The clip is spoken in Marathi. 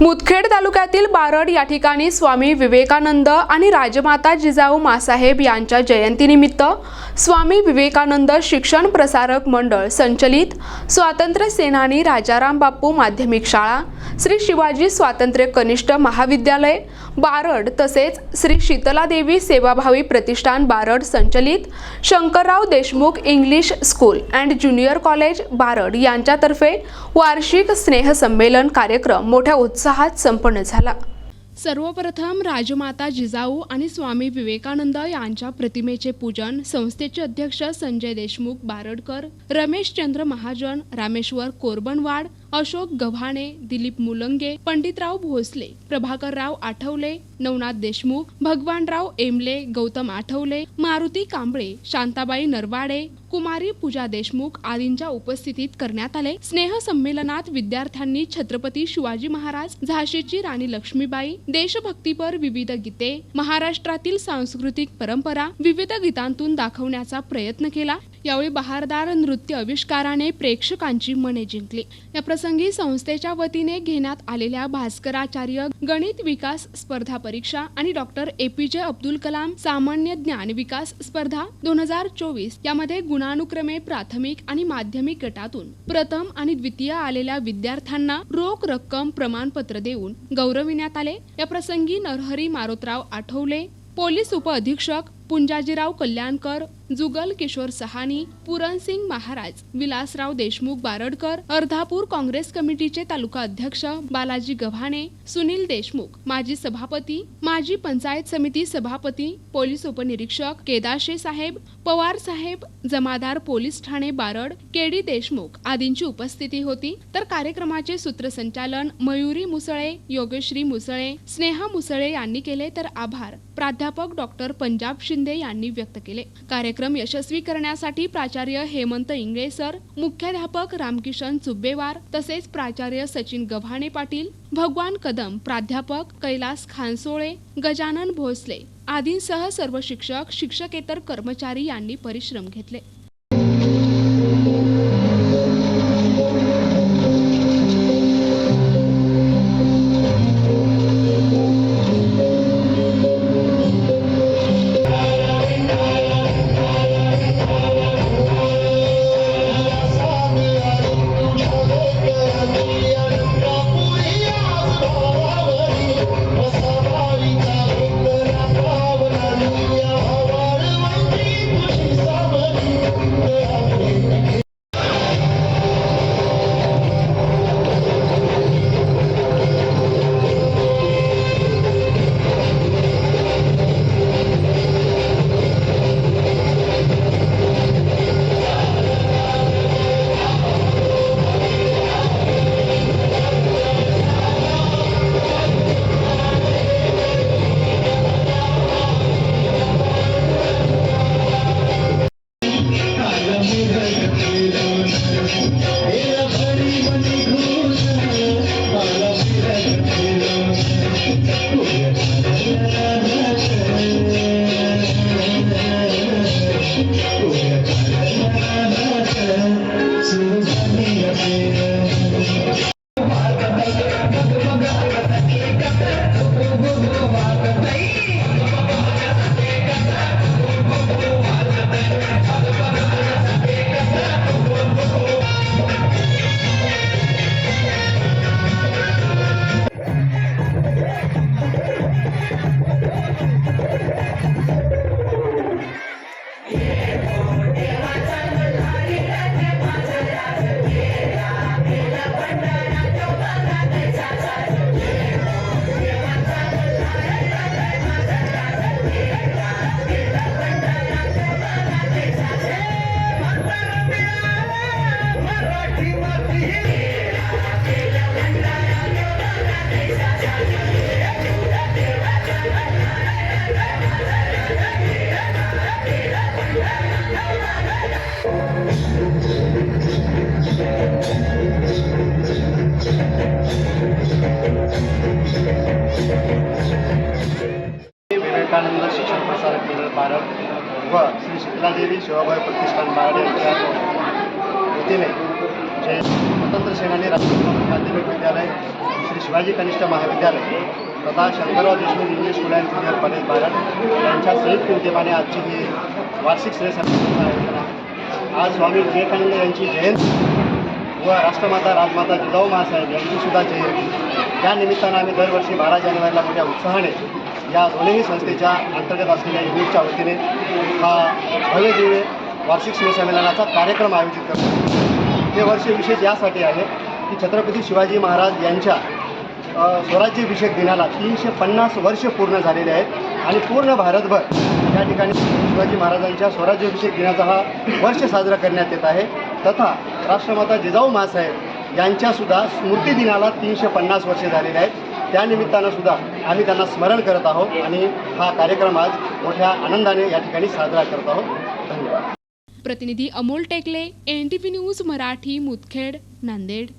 Мы खेड तालुक्यातील बारड या ठिकाणी स्वामी विवेकानंद आणि राजमाता जिजाऊ मासाहेब यांच्या जयंतीनिमित्त स्वामी विवेकानंद शिक्षण प्रसारक मंडळ संचलित स्वातंत्र्य सेनानी राजाराम बापू माध्यमिक शाळा श्री शिवाजी स्वातंत्र्य कनिष्ठ महाविद्यालय बारड तसेच श्री शीतलादेवी सेवाभावी प्रतिष्ठान बारड संचलित Shankarrao Deshmukh English school and junior college Barad यांच्यातर्फे वार्षिक स्नेहसंमेलन कार्यक्रम मोठ्या उत्साहात संपन्न झाला. सर्वप्रथम राजमाता जिजाऊ आणि स्वामी विवेकानंद यांच्या प्रतिमेचे पूजन संस्थेचे अध्यक्ष संजय देशमुख बारडकर रमेश चंद्र महाजन रामेश्वर कोरबनवाड अशोक गव्हाणे दिलीप मुलंगे पंडितराव भोसले प्रभाकरराव आठवले नवनाथ देशमुख भगवानराव एमले गौतम आठवले मारुती कांबळे शांताबाई नरवाडे कुमारी पूजा देशमुख आदींच्या उपस्थितीत करण्यात आले. स्नेह संमेलनात विद्यार्थ्यांनी छत्रपती शिवाजी महाराज झाशीची राणी लक्ष्मीबाई देशभक्तीपर विविध गीते महाराष्ट्रातील सांस्कृतिक परंपरा विविध गीतांतून दाखवण्याचा प्रयत्न केला. यावेळी बहारदार नृत्य आविष्काराने प्रेक्षकांची मने जिंकली. या प्रसंगी संस्थेच्या वतीने घेण्यात आलेल्या भास्कराचार्य गणित विकास स्पर्धा परीक्षा आणि डॉक्टर ए पी जे अब्दुल कलाम सामान्य ज्ञान विकास स्पर्धा दोन हजार चोवीस यामध्ये गुणानुक्रमे प्राथमिक आणि माध्यमिक गटातून प्रथम आणि द्वितीय आलेल्या विद्यार्थ्यांना रोख रक्कम प्रमाणपत्र देऊन गौरविण्यात आले. या प्रसंगी नरहरी मारोतराव आठवले पोलीस उपअधीक्षक पुंजाजीराव कल्याणकर जुगल किशोर सहानी पुरणसिंग महाराज विलासराव देशमुख बारडकर अर्धापूर काँग्रेस कमिटीचे तालुका अध्यक्ष बालाजी गव्हाणे सुनील देशमुख माजी सभापती माजी पंचायत समिती सभापती पोलीस उपनिरीक्षक केदाशे साहेब पवार साहेब जमादार पोलीस ठाणे बारड केडी देशमुख आदींची उपस्थिती होती. तर कार्यक्रमाचे सूत्रसंचालन मयुरी मुसळे योगेश्री मुसळे स्नेहा मुसळे यांनी केले. तर आभार. प्राध्यापक डॉक्टर पंजाब शिंदे. यांनी व्यक्त केले. कार्यक्रम यशस्वी करण्यासाठी प्राचार्य हेमंत इंगळे सर मुख्याध्यापक रामकिशन चुब्बेवार तसेच प्राचार्य सचिन गव्हाणे पाटील भगवान कदम प्राध्यापक कैलास खानसोळे गजानन भोसले आदींसह सर्व शिक्षक शिक्षकेतर कर्मचारी यांनी परिश्रम घेतले. देवी शीतलादेवी शिवाभाई प्रतिष्ठान बारड यांच्या वतीने जे स्वतंत्र सेनानी राष्ट्रीय माध्यमिक विद्यालय श्री शिवाजी कनिष्ठ महाविद्यालय तथा Shankarrao Deshmukh English school and junior college Bharat यांच्या संयुक्त उद्यमाने आजची ही वार्षिक श्रेय आयोजन आहे आज स्वामी विवेकानंद यांची जयंती व राष्ट्रमाता राजमाता जिजाऊ महासाहेब यांची सुद्धा जयंती. या निमित्तानं आम्ही दरवर्षी बारा जानेवारीला मोठ्या उत्साहाने या दोन्ही संस्थेच्या अंतर्गत असलेल्या युनिटच्या वतीने हा भव्य दिव्य वार्षिक शिवसंमेलनाचा कार्यक्रम आयोजित करतो. हे वर्ष विशेष यासाठी आहे की छत्रपती शिवाजी महाराज यांच्या स्वराज्याभिषेक दिनाला तीनशे पन्नास वर्ष पूर्ण झालेले आहेत आणि पूर्ण भारतभर या ठिकाणी शिवाजी महाराजांच्या स्वराज्याभिषेक दिनाचा हा वर्ष साजरा करण्यात येत आहे. तथा राष्ट्रमाता जिजाऊ मासाहेब यांच्यासुद्धा स्मृती दिनाला तीनशे पन्नास वर्षे झालेले आहेत. त्यानिमित्तानं सुद्धा आम्ही त्यांना स्मरण करत आहोत आणि हा कार्यक्रम आज मोठ्या आनंदाने या ठिकाणी साजरा करत आहोत. धन्यवाद. प्रतिनिधी Amol Tekale N T V news Marathi Mudkhed Nanded.